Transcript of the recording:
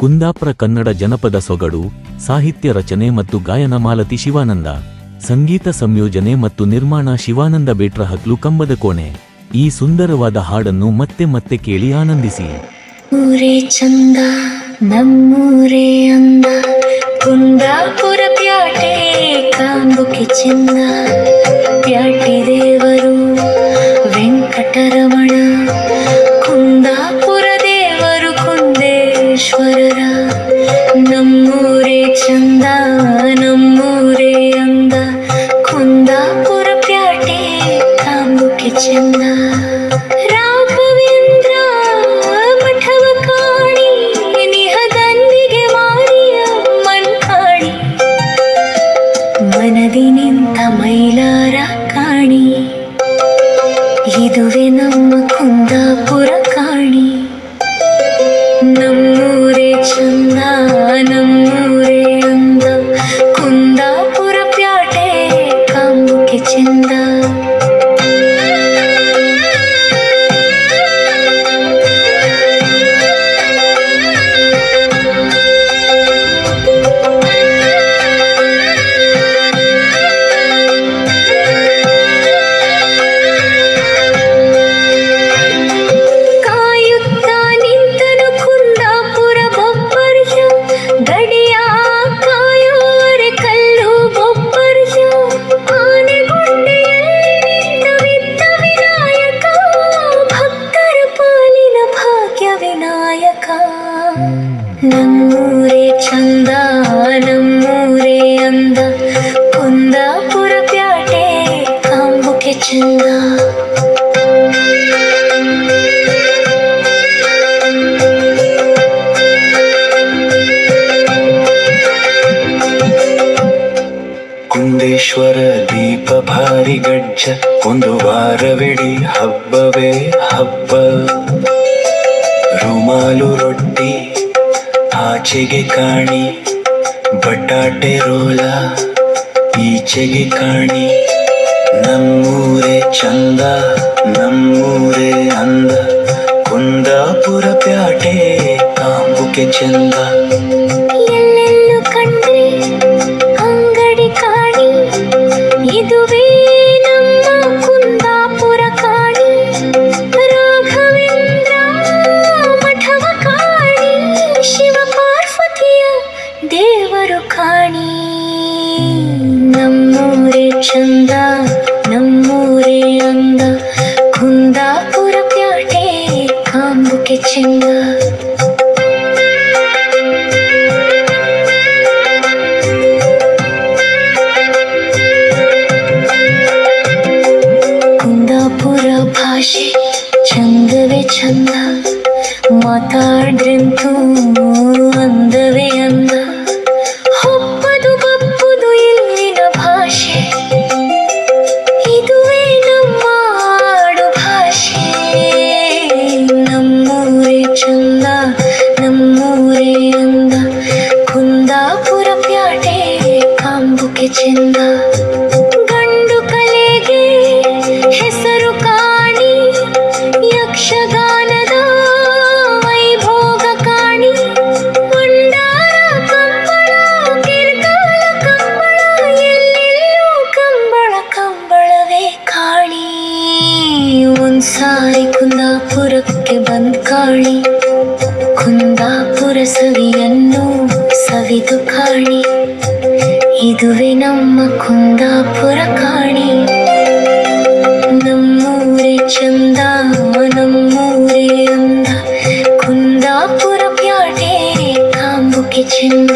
ಕುಂದಾಪುರ ಕನ್ನಡ ಜನಪದ ಸೊಗಡು, ಸಾಹಿತ್ಯ ರಚನೆ ಮತ್ತು ಗಾಯನ ಮಾಲತಿ ಶಿವಾನಂದ. ಸಂಗೀತ ಸಂಯೋಜನೆ ಮತ್ತು ನಿರ್ಮಾಣ ಶಿವಾನಂದ ಬೇಟ್ರ ಹಕ್ಲು ಕಂಬದ ಕೋಣೆ. ಈ ಸುಂದರವಾದ ಹಾಡನ್ನು ಮತ್ತೆ ಮತ್ತೆ ಕೇಳಿ ಆನಂದಿಸಿ. ಊರೇ ಚಂದ, ನಮ್ಮೂರೇ ಅಂದ. ಕುಂದಾಪುರ ಪ್ಯಾಟೆ, ಕಾಂಬುಕೆ ಚೆಂದ ಕಾಣಿ ಇದುವೆ ನಮ್ಮ ಕುಂದಾಪುರ ಕಾಣಿ ನಮ್ಮೂರೇ ಚಂದ ನಮ್ಮೂರೇ ನಮ್ಮೂರೇ ಚಂದ ನಮ್ಮೂರೇ ಅಂದ ಕುಂದಾಪುರ ಪ್ಯಾಟೆ ಕಾಂಬುಕೆ ಚಂದ ಕುಂದೇಶ್ವರ ದೀಪ ಭಾರಿ ಗಜ್ಜ ಒಂದು ವಾರವಿಡಿ ಹಬ್ಬವೇ ಹಬ್ಬ ರುಮಾಲು ರೊಟ್ಟಿ ಆಚೆಗೆ ಕಾಣಿ ಬಟಾಟೆ ರೋಲ ಈಚೆಗೆ ಕಾಣಿ ನಮ್ಮೂರೇ ಚಂದ ನಮ್ಮೂರೇ ಅಂದ ಕುಂದಾಪುರ ಪ್ಯಾಟೆ ಕಾಂಬುಕೆ ಚಂದ ಎಲ್ಲೆಲ್ಲೂ ಕಂಡ್ರೆ ಅಂಗಡಿ ಕಾಣಿ ಇದುವೇ ನಮ್ಮ ಕುಂದಾಪುರ ದೇವರು ಕಾಣಿ ನಮ್ಮೂರೇ ಚಂದ ನಮ್ಮೂರೇ ಅಂದ ಕುಂದಾಪುರ ಪ್ಯಾಟೆ ಕಾಂಬುಕೆ ಚೆಂದ ಕುಂದಾಪುರ ಭಾಷೆ ಚಂದವೇ ಚಂದ ಮಾತಾಡ್ರೆಂತೂ ಅಂದವೇ ಅಂದ ಕುಂದಾಪುರಕ್ಕೆ ಬಂದ್ ಕಾಣಿ ಕುಂದಾಪುರ ಸವಿಯನ್ನು ಸವಿದು ಕಾಣಿ ಇದುವೇ ನಮ್ಮ ಕುಂದಾಪುರ ಕಾಣಿ ನಮ್ಮೂರೇ ಚಂದ ನಮ್ಮೂರೇ ಅಂದ ಕುಂದಾಪುರ ಪ್ಯಾಟೆ ಕಾಂಬುಕೆ ಚೆಂದ